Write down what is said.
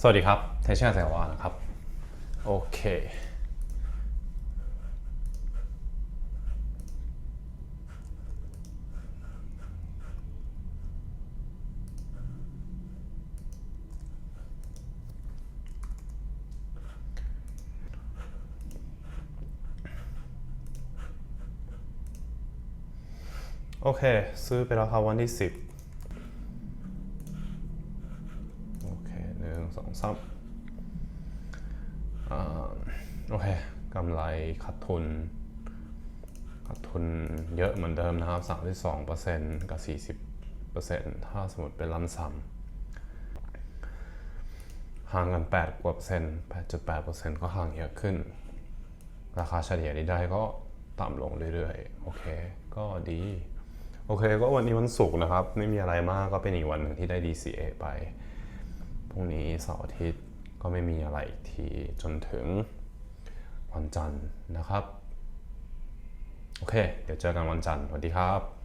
สวัสดีครับเทชนแสงวานะครับ โอเค โอเค ซื้อไปแล้วครับวันที่ 10 โอเคหนึ่ง สองสามโอเคกำไรขาดทุนขาดทุนเยอะเหมือนเดิมนะครับ32%กับ40%ถ้าสมมติเป็นลันซัมห่างกัน8กว่าเปอร์เซ็นต์8.8เปอร์เซ็นต์ก็ห่างเยอะขึ้น ราคาเฉลี่ยที่ได้ก็ต่ำลงเรื่อยๆ โอเค ก็ดี โอเค ก็วันนี้วันศุกร์นะครับ ไม่มีอะไรมากก็เป็นอีกวันหนึ่งที่ได้ DCA ไป รุ่งนี้เสาร์อาทิตย์ก็ไม่มีอะไรอีกที จนถึงวันจันทร์นะครับ โอเค เดี๋ยวเจอกันวันจันทร์สวัสดีครับ